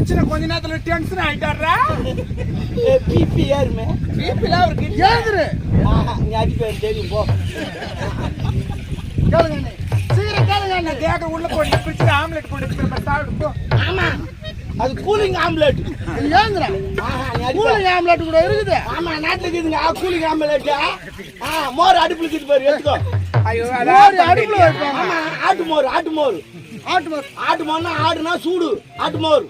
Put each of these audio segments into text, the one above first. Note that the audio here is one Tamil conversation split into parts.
மச்சன கொஞ்ச நேரத்துல டென்ஷன் ஆயிட்டாரா பிபி ஏறுமே பிபில அவருக்கு ஆஹா, நீ அடிப்பேன் தெரியும் போ. கேளுங்க. சீக்கிரம் கேளுங்க அண்ணே. கேக்க உள்ள போட்டு பிடிச்சு ஆம்லெட் போட்டு திரும்ப சாப்பிடு போ. ஆமா. அது கூலிங் ஆம்லெட் ஏங்குற. கூலிங் ஆம்லெட் கூட இருக்குது. ஆமா நாட்டுல இருக்குதுங்க கூலிங் ஆம்லெட் ஆ? மோர் அடுப்புல இருக்குது பாரு எடுத்துக்கோ. ஐயோ மோர் அடுப்புல வைப்பாங்க ஆமா ஆட்டு மோர் ஆட்டு மோர் ஆட்டு மோர் ஆட்டு மோர்னா ஆடுனா சூடு ஆட்டு மோர்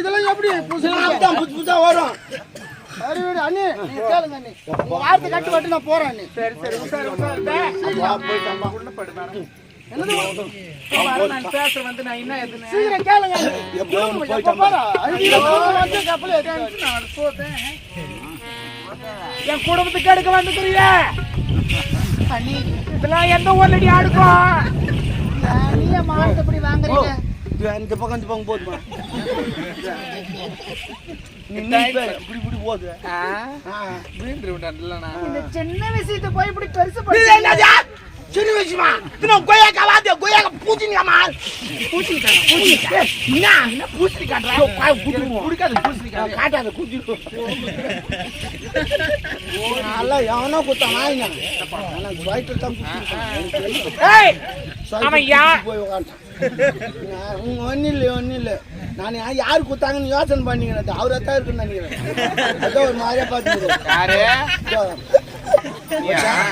இதெல்லாம் எப்படி புதுசு புதுசா வரும். அண்ணே நீ கேளுங்க அண்ணே. வார்த்தை கட்டு வட்டு நான் போறேன் அண்ணே. சரி சரி உட்காரு. என் குடும்பத்துக்கு எடுக்க வந்துக்கிறீங்க அண்ணி. இதெல்லாம் எந்த ஊர்லடி ஆடுக்கும்? நீங்க மானத்தை வாங்குறீங்க. இந்த பக்கம் இந்த பக்கம் போதுமா இப்படி இப்படி போகுது சின்ன விஷயத்தை போய் இப்படி பெருசு? சின்ன விஷயமா? இது நான் கொய்யாக்கா வாத்து, கொய்யாக்கா பூசணிக்காம்மா. பூசணிக்காயா? பூசணிக்கா? என்ன? என்ன பூசணி காட்டுற? ஐயோ, காய் குத்திடுவோம். ஆ, காட்டாத, குத்திடுவோம். நல்லா எவனோ. எனக்கு வயிற்றுல தான். ஏய் அவன் யா- தூக்கி போய் உங்க ஒன்னும் இல்லை ஒன்னும் இல்லை நான் யாரு குத்தாங்கன்னு யோசனை பண்ணிக்கிறேன். அவரா தான் இருக்குன்னு நினைக்கிறேன். அதோ ஒரு மாதிரியா பார்த்துக்கிறேன் யாரு?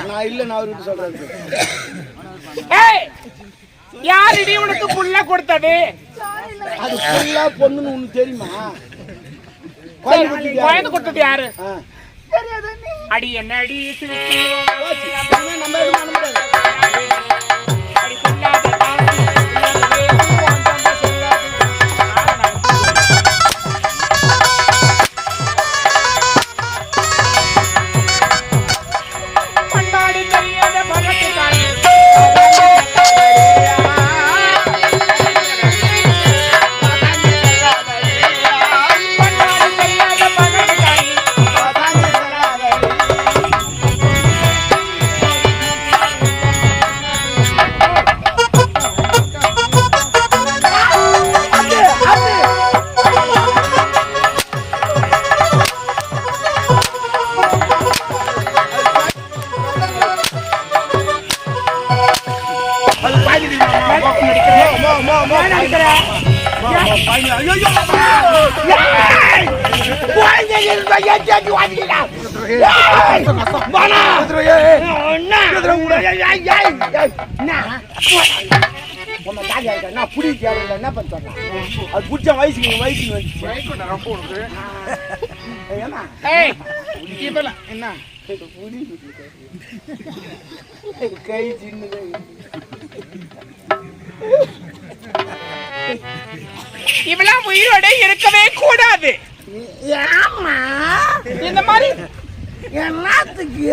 நான் இல்லை நான் அவர்கிட்ட சொல்றேன். ஏய் யாருடி உனக்கு புள்ள கொடுத்தது? அது ஃபுல்லா பொண்ணுன்னு உனக்கு தெரியுமா? குழந்தை யாரு? கொடுத்தது யாரு? ஆ. அடி என்ன அடி நம்ம. தாத்தா இருக்கா? நான் புடி தேவையில்லை. என்ன பண்ண சொல்றேன்? அது புடிச்ச வயசுக்கு வயசுக்கு வந்துச்சு. என்ன கை சின்னது இவெல்லாம் உயிரோட இருக்கவே கூடாது ஏமா இந்த மாதிரி? என்னத்துக்கு?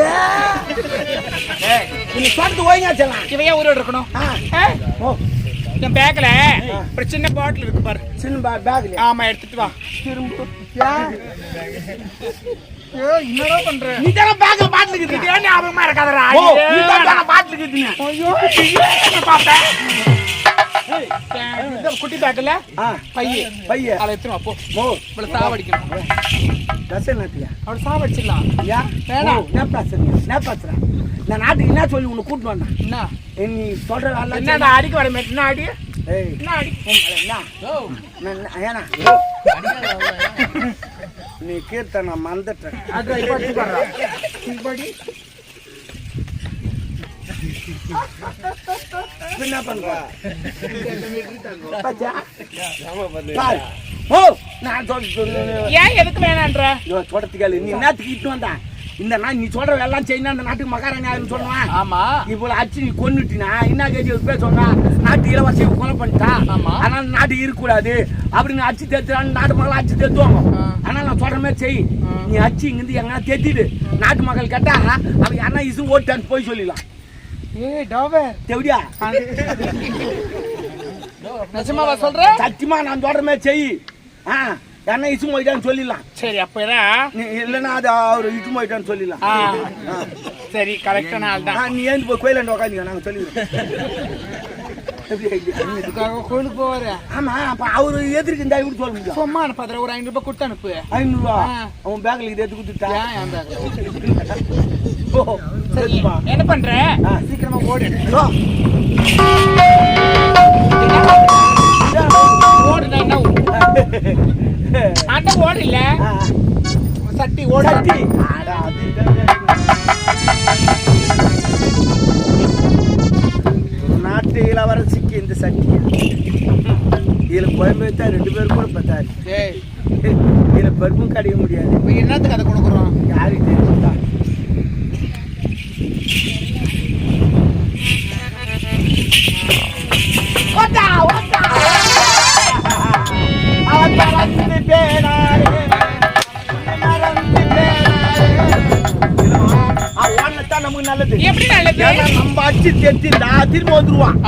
நீ சொல்லிட்டு ஓய்ங்க செல்லாம் இவன் ஏன் உயிரோட இருக்கணும்? ஆ. ஏய், ஓ. என் பேக்ல ஒரு சின்ன பாட்டில் இருக்கு பாரு. சின்ன பே பேக்ல ஆமா எடுத்துட்டு வா. திரும்ப என்னடா பண்ற? நீ தான இருக்குது இது ஏன் ஞாபகமா இருக்காதடா? நீ தான் ஐயோ பார்த்தேன் இந்த குட்டி பேக்ல ஆ பைய பைய அதை வா போ ஓ இவளை சாவடிக்கணும் ரசம் என்னத்தியா அவளை சாவடிச்சிடலாம் யா வேணாம். என்ன பேசுறீங்க என்ன பேசுறேன் நான் நாட்டுக்கு என்ன சொல்லி உன்னை கூட்டிட்டு வந்தேன் என்ன நீ வேலை என்னடா அடிக்க வர மாட்டேன் என்ன அடி என்ன அடி என்ன நான் என்ன- ஏன்னா நீ கீர்த்தனை மறந்துட்டேன் அது இப்படி என்ன பண்ற. ஓ நான் ஏன் எதுக்கு வேணான்ற சொல்றதுக்கு நீ என்னத்துக்கு இட்டு வந்தா இந்த நாள் நீ சொல்ற எல்லாம் செய்யணும் அந்த நாட்டுக்கு மகாராணி ஆகுன்னு ஆமா இவ்வளவு அடிச்சு நீ கொன்னுட்டினா என்ன கேஜி பேர் சொன்னா நாட்டு இளவரசியை கொலை பண்ணிட்டா ஆமா. அதனால நாடு இருக்கக்கூடாது அப்படின்னு அடிச்சு தேத்துறான்னு நாட்டு மக்கள் அடிச்சு தேத்துவாங்க ஆ. ஆனா நான் சொல்ற மாதிரி செய். நீ அடிச்சு இங்கிருந்து எங்கன்னா தேத்திடு நாட்டு மக்கள் கேட்டா அவன் யாரா இசு ஓட்டான்னு போய் சொல்லிடலாம் ஏய் டாவர். தெவிடியா நிஜமாவா சொல்ற? சத்தியமா நான் சொல்ற மாதிரி செய். ஆ யாரா இசு போயிட்டான்னு சொல்லிடலாம். சரி அப்ப நீ இல்லைன்னா அது அவர் இட்டு போயிட்டான்னு சொல்லிடலாம். சரி கரெக்டான ஆள் தான். நீ ஏன் போய் கோயிலாண்ட சொல்லிடுறோம். கோயிலுக்கு போவாரு. ஆமா அப்ப அவரு எதிர்க்கு இந்த இப்படி சொல்ல முடியும்? சும்மா அனுப்பாதுல ஒரு ஐநூறு ரூபாய் கொடுத்து அனுப்பு. ஐநூறு ரூபா. அவன் பேங்க்ல இதை எடுத்து கொடுத்துட்டா? ஏன் என் பேக்ல சரிப்பா. என்ன பண்ற. சீக்கிரமா ஓடு. ஓடுனா என்ன அண்ணா ஓடு இல்ல. சட்டி ஓடு. சட்டி. நாட்டு இளவரசிக்கு இந்த சட்டி. இதுல குழம்பு வைத்தா ரெண்டு பேரும் கூட பத்தாது. ஏய். இதுல பருப்பும் கிடைக்க முடியாது. இப்ப என்னத்துக்கு அதை நமக்கு நல்லது. எப்படி நல்லது? நம்ம அடிச்சு தெத்திருந்தா திரும்ப வந்துருவான்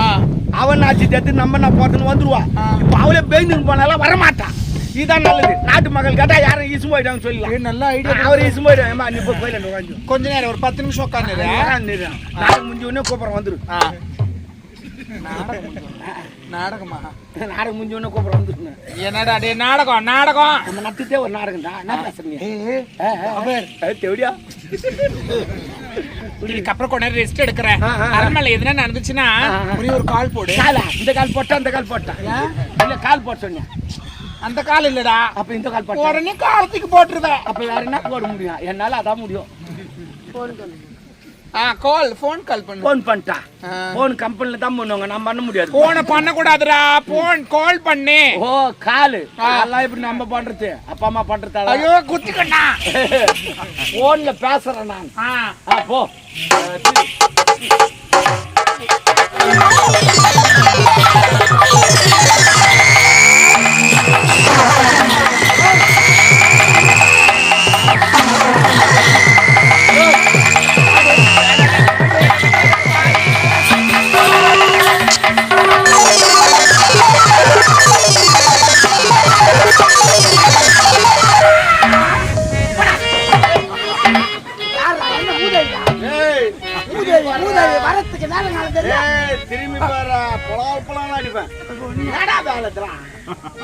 அவன் அடிச்சு தெத்து நம்ம என்ன போறதுன்னு வந்துருவான். இப்ப அவளே பேய்ந்து போனாலும் வரமாட்டான் இதுதான் நல்லது. நாட்டு மக்கள் கேட்டா யாரும் ஈசு போயிட்டாங்க சொல்லலாம் நல்ல ஐடியா அவர் ஈசு போயிட்டான் ஏம்மா, நீ போய் கோயில கொஞ்ச நேரம் ஒரு பத்து நிமிஷம் உட்காந்து நாடகம் முடிஞ்ச உடனே கூப்பிடுறேன் வந்துரு. நாடகமா நாடகம்? முடிஞ்ச உடனே கூப்பிடுறேன் வந்துருங்க. என்னடா டே நாடகம் நாடகம். நம்ம நட்டுட்டே ஒரு நாடகம் தான் என்ன பேசுறீங்க? தேவடியா? இதுக்கப்புறம் கொஞ்ச நேரம் ரெஸ்ட் எடுக்கிறேன். அரண்மனை எதுனா நடந்துச்சுன்னா. ஒரே ஒரு கால் போடு. இந்த கால் போட்டா அந்த கால் போட்டா? இல்ல கால் போட்ட சொன்னேன். அந்த கால் இல்லடா. அப்ப இந்த கால் போட்டா. உடனே காலத்துக்கு போட்டுருவேன். அப்ப வேற என்ன போட முடியும்? என்னால அதான் முடியும். கால் ஃபோன் கால் பண்ணு. போன் பண்ணிட்டா? ஆ. போன் கம்பெனில தான் பண்ணுவாங்க நம்ம பண்ண முடியாது. போனை பண்ண கூடாதுடா போன் கால் பண்ணு. ஓ காலு. ஆ. அதெல்லாம் இப்படி நம்ம பண்றது? அப்பா அம்மா பண்றதா ஐயோ குத்திக்கண்ணா. போன்ல பேசுறேன் நான். ஆ. ஆ, போ.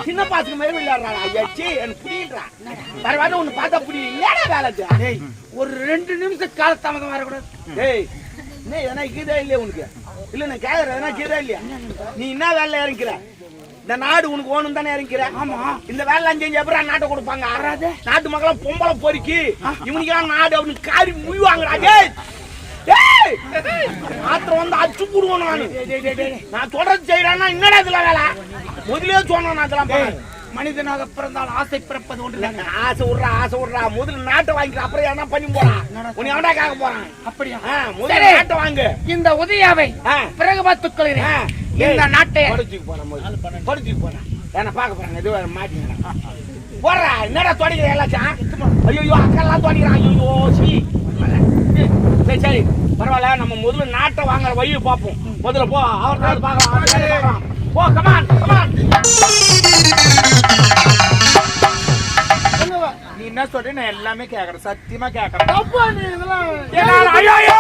சின்ன பாத்துக்கு மாதிரி விளையாடுறாடா ஐயாச்சி எனக்கு புரியுன்றா பரவாயில்ல ஒண்ணு பார்த்தா புரியுது என்னடா வேலை? டேய் ஒரு ரெண்டு நிமிஷம் காலதாமதம் வரக்கூடாது டேய் என்ன எதனா கீதா இல்லையா உனக்கு? இல்ல நான் கேக்குறேன். எதனா கீதா இல்லையா? நீ என்ன வேலை இறங்கிற? இந்த நாடு உனக்கு ஓணும் தானே இறங்கிற? ஆமா. இந்த வேலை செஞ்சு எப்பறம் நாட்டை கொடுப்பாங்க. ஆறாது நாட்டு மக்களும் பொம்பளை பொறுக்கி. இவனுக்கெல்லாம் நாடு அப்படின்னு காரி முய்வாங்கடா டேய் மாத்திரம் வந்து அச்சு போடுவோம் நானு நான் சொல்றது செய்யறேன்னா என்னடா இதுல வேலை முதலே சொன்னேன் நான் இதெல்லாம். மனிதனாக பிறந்தால் ஆசை பிறப்பது ஒன்று ஆசை விட்றா ஆசை விட்றா முதல்ல நாட்டை வாங்கிக்கிற அப்புறம் என்ன பண்ணி போறான் உன்னை எவன்டா கேட்க போறான் அப்படியா முதல்ல. நாட்டை வாங்கு இந்த உதயாவை. பிறகு பார்த்துக் கொள்கிறேன். இந்த நாட்டை படுத்துக்கு போறேன். படுத்துக்கு போறேன். என்ன பார்க்க போறாங்க, இது வேற மாட்டிக்கிறாங்க. போடுறா, என்னடா தொடைக்கிற எல்லாச்சும்? ஐயையோ, அக்கெல்லாம் தொடைக்கிறான். ஐயையோ, சீ. சரி, சரி, பரவாயில்ல நம்ம முதல்ல நாட்டை வாங்குற வழியை பார்ப்போம். முதல்ல போ அவர் தான் பார்க்கலாம். போ கமான் கமான் நீ என்ன சொல்ற நான் எல்லாமே கேக்குறேன். சத்தியமா கேக்குறேன். ஐயோ!